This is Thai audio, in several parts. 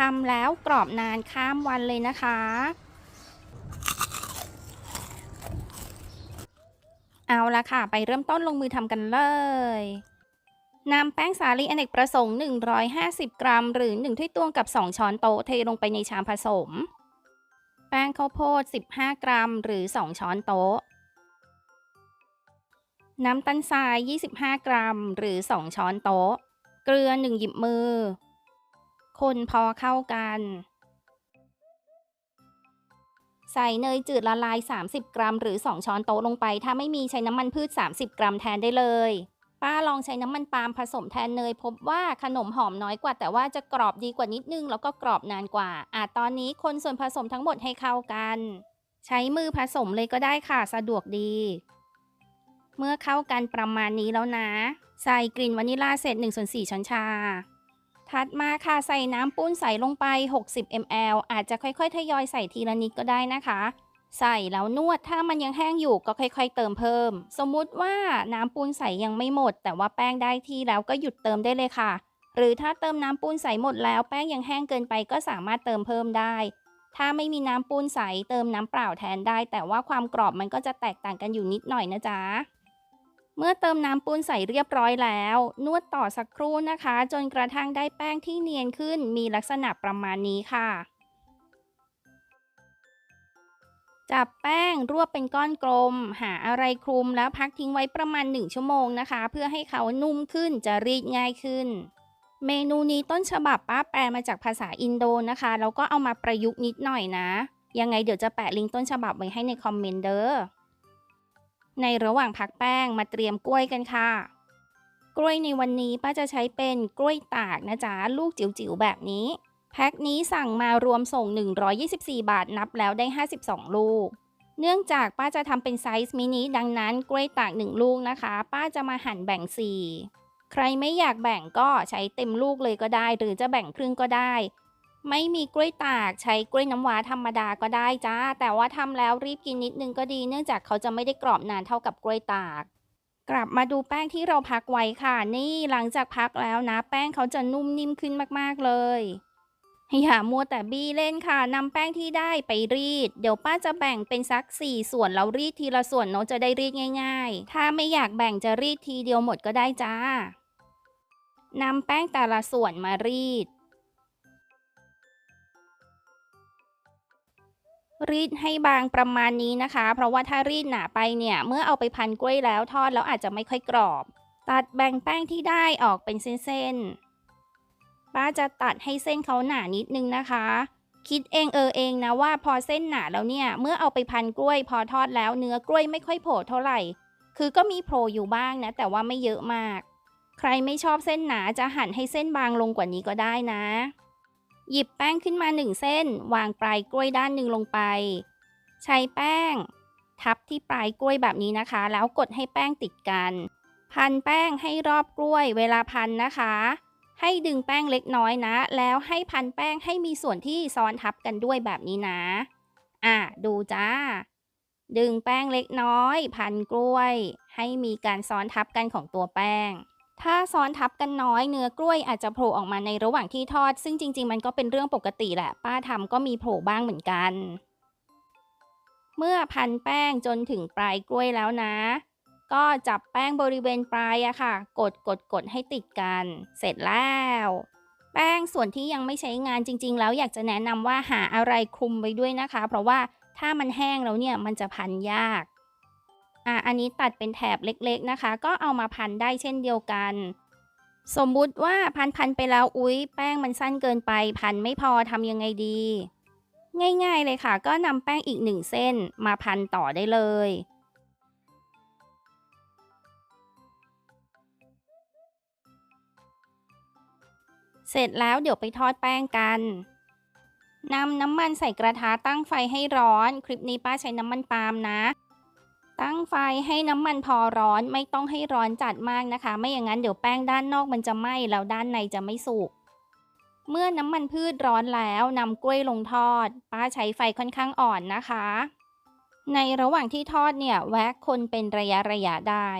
ทำแล้วกรอบนานข้ามวันเลยนะคะ เอาละค่ะ ไปเริ่มต้นลงมือทำกันเลยนำแป้งสาลีอเนกประสงค์ 150 กรัม หรือ 1ถ้วยตวงกับ 2 ช้อนโต๊ะเทลงไปในชามผสม แป้งข้าวโพด 15 กรัม หรือ 2 ช้อนโต๊ะ น้ำตาลทราย 25 กรัม หรือ 2 ช้อนโต๊ะ เกลือ 1 หยิบมือ คนพอเข้ากัน ใส่เนยจืดละลาย 30 กรัม หรือ 2 ช้อนโต๊ะลงไป ถ้าไม่มีใช้น้ำมันพืช 30 กรัมแทนได้เลย ป้าลองใช้น้ำมันปาล์มผสมแทนเนย พบว่าขนมหอมน้อยกว่า แต่ว่าจะกรอบดีกว่านิดนึง แล้วก็กรอบนานกว่าอาตอนนี้คนส่วนผสมทั้งหมดให้เข้ากัน ใช้มือผสมเลยก็ได้ค่ะสะดวกดีเมื่อเข้ากันประมาณนี้แล้วนะ ใส่กลิ่นวานิลลาเศษ1ส่วน4ช้อนชา ถัดมาค่ะใส่น้ำปุ้นใส่ลงไป 60 ml อาจจะค่อยๆ ทยอยใส่ทีละนิดก็ได้นะคะ ใส่แล้วนวดถ้ามันยังแห้งอยู่ก็ค่อยๆ เติมเพิ่ม สมมุติว่าน้ำปูนใสยังไม่หมด แต่ว่าแป้งได้ที่แล้วก็หยุดเติมได้เลยค่ะ หรือถ้าเติมน้ำปูนใสหมดแล้วแป้งยังแห้งเกินไปก็สามารถเติมเพิ่มได้ ถ้าไม่มีน้ำปูนใสเติมน้ำเปล่าแทนได้ แต่ว่าความกรอบมันก็จะแตกต่างกันอยู่นิดหน่อยนะจ๊ะ เมื่อเติมน้ำปูนใส่เรียบร้อยแล้ว นวดต่อสักครู่นะคะ จนกระทั่งได้แป้งที่เนียนขึ้น มีลักษณะประมาณนี้ค่ะ จับแป้งรวบเป็นก้อนกลม หาอะไรคลุมแล้วพักทิ้งไว้ประมาณ 1 ชั่วโมงนะคะ เพื่อให้เขานุ่มขึ้นจะรีดง่ายขึ้น เมนูนี้ต้นฉบับป้าแปลมาจากภาษาอินโดนะคะแล้วก็เอามาประยุกต์นิดหน่อยนะ ยังไงเดี๋ยวจะแปะลิงก์ต้นฉบับไว้ให้ในคอมเมนต์เด้อ ในระหว่างพักแป้งมาเตรียมกล้วยกันค่ะ กล้วยในวันนี้ป้าจะใช้เป็นกล้วยตากนะจ๊ะลูกจิ๋วๆแบบนี้ แพ็คนี้สั่งมารวมส่ง 124 บาทนับแล้วได้ 52 ลูก เนื่องจากป้าจะทำเป็นไซส์มินิดังนั้นกล้วยตาก 1 ลูกนะคะ ป้าจะมาหั่นแบ่ง 4 ใครไม่อยากแบ่งก็ใช้เต็มลูกเลยก็ได้ หรือจะแบ่งครึ่งก็ได้ ไม่มีกล้วยตากใช้กล้วยน้ำว้าธรรมดาก็ได้จ้า แต่ว่าทำแล้วรีบกินนิดนึงก็ดี เนื่องจากเขาจะไม่ได้กรอบนานเท่ากับกล้วยตาก กลับมาดูแป้งที่เราพักไว้ค่ะ นี่หลังจากพักแล้วนะ แป้งเขาจะนุ่มนิ่มขึ้นมากๆเลยอย่ามัวแต่บี้เล่นค่ะนำแป้งที่ได้ไปรีด เดี๋ยวป้าจะแบ่งเป็นสัก 4 ส่วนแล้วรีดทีละส่วนเนาะจะได้รีดง่าย ๆ ถ้าไม่อยากแบ่งจะรีดทีเดียวหมดก็ได้จ้านำแป้งแต่ละส่วนมารีด รีดให้บางประมาณนี้นะคะ เพราะว่าถ้ารีดหนาไปเนี่ย เมื่อเอาไปพันกล้วยแล้วทอดแล้วอาจจะไม่ค่อยกรอบ ตัดแบ่งแป้งที่ได้ออกเป็นเส้นๆ ป้าจะตัดให้เส้นเขาหนานิดนึงนะคะ คิดเองเออเองนะว่าพอเส้นหนาแล้วเนี่ย เมื่อเอาไปพันกล้วย พอทอดแล้วเนื้อกล้วยไม่ค่อยโผล่เท่าไหร่ คือก็มีโผล่อยู่บ้างนะ แต่ว่าไม่เยอะมาก ใครไม่ชอบเส้นหนาจะหั่นให้เส้นบางลงกว่านี้ก็ได้นะ หยิบแป้งขึ้นมาหนึ่งเส้น วางปลายกล้วยด้านหนึ่งลงไป ใช้แป้ง ทับที่ปลายกล้วยแบบนี้นะคะ แล้วกดให้แป้งติดกัน พันแป้งให้รอบกล้วย เวลาพันนะคะ ให้ดึงแป้งเล็กน้อยนะ แล้วให้พันแป้งให้มีส่วนที่ซ้อนทับกันด้วยแบบนี้นะ อะดูจ้า ดึงแป้งเล็กน้อย พันกล้วย ให้มีการซ้อนทับกันของตัวแป้ง ถ้าซ้อนทับกันน้อยเนื้อกล้วยอาจจะโผล่ออกมาในระหว่างที่ทอด ซึ่งจริง ๆ มันก็เป็นเรื่องปกติแหละ ป้าทำก็มีโผล่บ้างเหมือนกัน เมื่อพันแป้งจนถึงปลายกล้วยแล้วนะ ก็จับแป้งบริเวณปลายอะค่ะ กดกดกดให้ติดกัน เสร็จแล้ว แป้งส่วนที่ยังไม่ใช้งานจริง ๆ แล้วอยากจะแนะนำว่าหาอะไรคลุมไว้ด้วยนะคะ เพราะว่าถ้ามันแห้งแล้วเนี่ยมันจะพันยาก อะอันนี้ตัดเป็นแถบเล็กๆนะคะ ก็เอามาพันได้เช่นเดียวกัน สมมุติว่าพันพันไปแล้วอุ๊ย แป้งมันสั้นเกินไป พันไม่พอทำยังไงดี ง่ายๆเลยค่ะ ก็นำแป้งอีกหนึ่งเส้นมาพันต่อได้เลยเสร็จแล้วเดี๋ยวไปทอดแป้งกัน นำน้ำมันใส่กระทะตั้งไฟให้ร้อน คลิปนี้ป้าใช้น้ำมันปาล์มนะ ตั้งไฟให้น้ำมันพอร้อนไม่ต้องให้ร้อนจัดมากนะคะ ไม่อย่างนั้นเดี๋ยวแป้งด้านนอกมันจะไหม้แล้วด้านในจะไม่สุกเมื่อน้ำมันพืชร้อนแล้วนำกล้วยลงทอด ป้าใช้ไฟค่อนข้างอ่อนนะคะ ในระหว่างที่ทอดเนี่ยแวะคนเป็นระยะระยะได้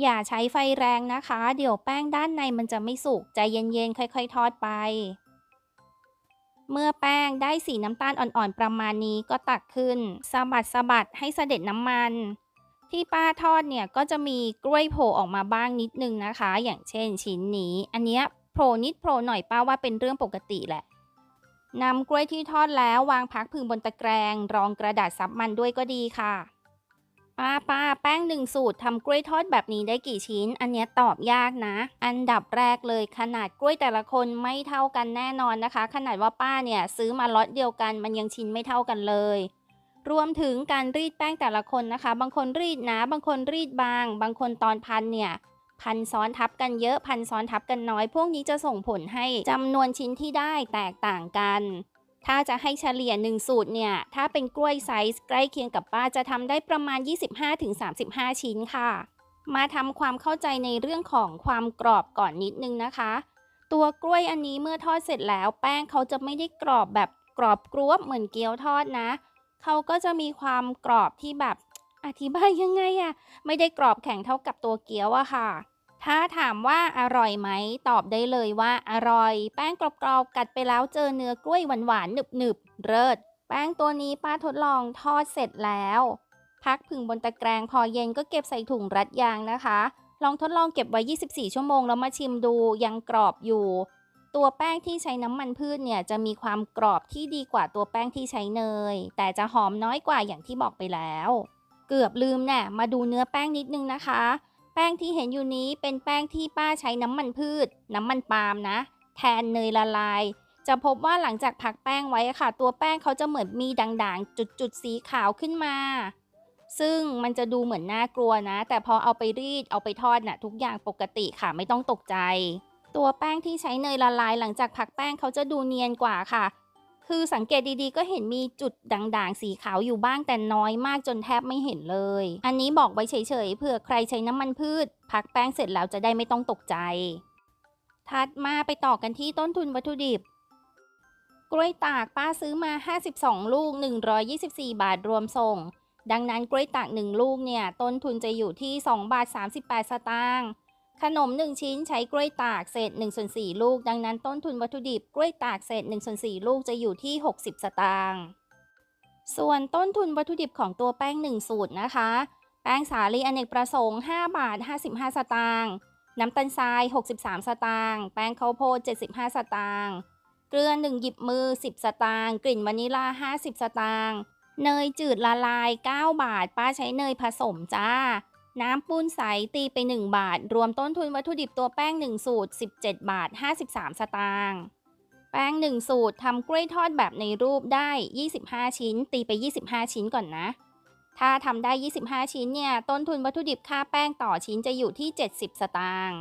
อย่าใช้ไฟแรงนะคะ เดี๋ยวแป้งด้านในมันจะไม่สุกใจเย็นๆ ค่อยๆ ทอดไป เมื่อแป้งได้สีน้ำตาลอ่อนๆ ประมาณนี้ก็ตักขึ้นสะบัดสะบัดให้เสด็จน้ำมัน ที่ป้าทอดเนี่ยก็จะมีกล้วยโผล่ออกมาบ้างนิดนึงนะคะ อย่างเช่นชิ้นนี้ อันเนี้ยโผล่นิดโผล่หน่อยป้าว่าเป็นเรื่องปกติแหละนำกล้วยที่ทอดแล้ววางพักพึงบนตะแกรง รองกระดาษซับมันด้วยก็ดีค่ะ ป้าป้าแป้งหนึ่งสูตรทำกล้วยทอดแบบนี้ได้กี่ชิ้น อันเนี้ยตอบยากนะ อันดับแรกเลยขนาดกล้วยแต่ละคนไม่เท่ากันแน่นอนนะคะ ขนาดว่าป้าเนี่ยซื้อมาล็อตเดียวกันมันยังชิ้นไม่เท่ากันเลยรวมถึงการรีดแป้งแต่ละคนนะคะ บางคนรีดหนาบางคนรีดบาง บางคนตอนพันเนี่ยพันซ้อนทับกันเยอะพันซ้อนทับกันน้อย พวกนี้จะส่งผลให้จำนวนชิ้นที่ได้แตกต่างกัน ถ้าจะให้เฉลี่ย 1 สูตรเนี่ย ถ้าเป็นกล้วยไซส์ใกล้เคียงกับป้าจะทำได้ประมาณ 25-35 ชิ้นค่ะ มาทำความเข้าใจในเรื่องของความกรอบก่อนนิดนึงนะคะ ตัวกล้วยอันนี้เมื่อทอดเสร็จแล้ว แป้งเขาจะไม่ได้กรอบแบบกรอบกรวบเหมือนเกี๊ยวทอดนะ เขาก็จะมีความกรอบที่แบบอธิบายยังไงอะไม่ได้กรอบแข็งเท่ากับตัวเกี๊ยวอะค่ะ ถ้าถามว่าอร่อยไหม ตอบได้เลยว่าอร่อย แป้งกรอบๆ กัดไปแล้วเจอเนื้อกล้วยหวานๆหนึบๆเลิศแป้งตัวนี้ป้าทดลองทอดเสร็จแล้ว พักผึ่งบนตะแกรงพอเย็นก็เก็บใส่ถุงรัดยางนะคะ ลองทดลองเก็บไว้ 24 ชั่วโมงแล้วมาชิมดูยังกรอบอยู่ ตัวแป้งที่ใช้น้ำมันพืชเนี่ยจะมีความกรอบที่ดีกว่าตัวแป้งที่ใช้เนย แต่จะหอมน้อยกว่าอย่างที่บอกไปแล้ว เกือบลืมแน่มาดูเนื้อแป้งนิดนึงนะคะ แป้งที่เห็นอยู่นี้เป็นแป้งที่ป้าใช้น้ำมันพืช น้ำมันปาล์มนะ แทนเนยละลาย จะพบว่าหลังจากพักแป้งไว้ค่ะ ตัวแป้งเขาจะเหมือนมีด่างๆ จุดๆสีขาวขึ้นมา ซึ่งมันจะดูเหมือนน่ากลัวนะ แต่พอเอาไปรีดเอาไปทอดน่ะทุกอย่างปกติค่ะไม่ต้องตกใจ ตัวแป้งที่ใช้เนยละลาย หลังจากพักแป้งเขาจะดูเนียนกว่าค่ะ คือสังเกตดีๆ ก็เห็นมีจุดด่างๆ สีขาวอยู่บ้างแต่น้อยมากจนแทบไม่เห็นเลย อันนี้บอกไว้เฉยๆเผื่อใครใช้น้ำมันพืช พักแป้งเสร็จแล้วจะได้ไม่ต้องตกใจ ถัดมาไปต่อกันที่ต้นทุนวัตถุดิบ กล้วยตากป้าซื้อมา 52 ลูก 124 บาทรวมส่ง ดังนั้นกล้วยตาก 1 ลูกเนี่ยต้นทุนจะอยู่ที่ 2 บาท 38 สตางค์ ขนม 1 ชิ้นใช้กล้วยตากเศษ1ส่วน4ลูก ดังนั้นต้นทุนวัตถุดิบกล้วยตากเศษ1ส่วน4ลูกจะอยู่ที่ 60 สตางค์ส่วนต้นทุนวัตถุดิบของตัวแป้ง 1 สูตรนะคะ แป้งสาลีอเนกประสงค์ 5 บาท 55 สตางค์น้ำตาลทราย 63 สตางค์แป้งข้าวโพด 75 สตางค์เกลือ 1 หยิบมือ 10 สตางค์กลิ่นวานิลา 50 สตางค์เนยจืดละลาย 9 บาท ป้าใช้เนยผสมจ้า น้ำปูนใสตีไป 1 บาท รวมต้นทุนวัตถุดิบตัวแป้ง 1 สูตร 17 บาท 53 สตางค์แป้ง 1 สูตรทำกล้วยทอดแบบในรูปได้ 25 ชิ้น ตีไป 25 ชิ้นก่อนนะ ถ้าทำได้ 25 ชิ้นเนี่ย ต้นทุนวัตถุดิบค่าแป้งต่อชิ้นจะอยู่ที่ 70 สตางค์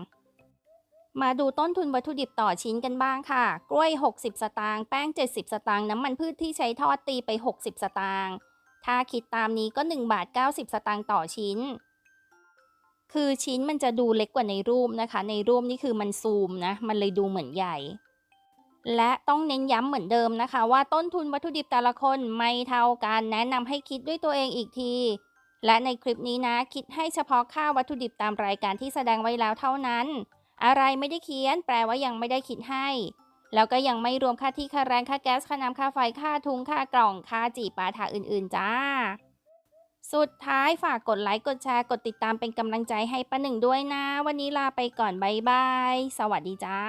มาดูต้นทุนวัตถุดิบต่อชิ้นกันบ้างค่ะ กล้วย 60 สตางค์แป้ง 70 สตางค์น้ำมันพืชที่ใช้ทอดตีไป 60 สตางค์ถ้าคิดตามนี้ก็ 1 บาท 90 สตางค์ต่อชิ้น คือชิ้นมันจะดูเล็กกว่าในรูปนะคะ ในรูปนี่คือมันซูมนะ มันเลยดูเหมือนใหญ่ และต้องเน้นย้ำเหมือนเดิมนะคะ ว่าต้นทุนวัตถุดิบแต่ละคนไม่เท่ากันแนะนำให้คิดด้วยตัวเองอีกที และในคลิปนี้นะ คิดให้เฉพาะค่าวัตถุดิบตามรายการที่แสดงไว้แล้วเท่านั้น อะไรไม่ได้เขียน แปลว่ายังไม่ได้คิดให้ แล้วก็ยังไม่รวมค่าที่ค่าแรงค่าแก๊สค่าน้ำค่าไฟค่าทุงค่ากล่องค่าจีปาถาอื่น ๆ จ้า สุดท้ายฝากกดไลค์กดแชร์กดติดตามเป็นกำลังใจให้ป้าหนึ่งด้วยนะ วันนี้ลาไปก่อนบายบาย สวัสดีจ้า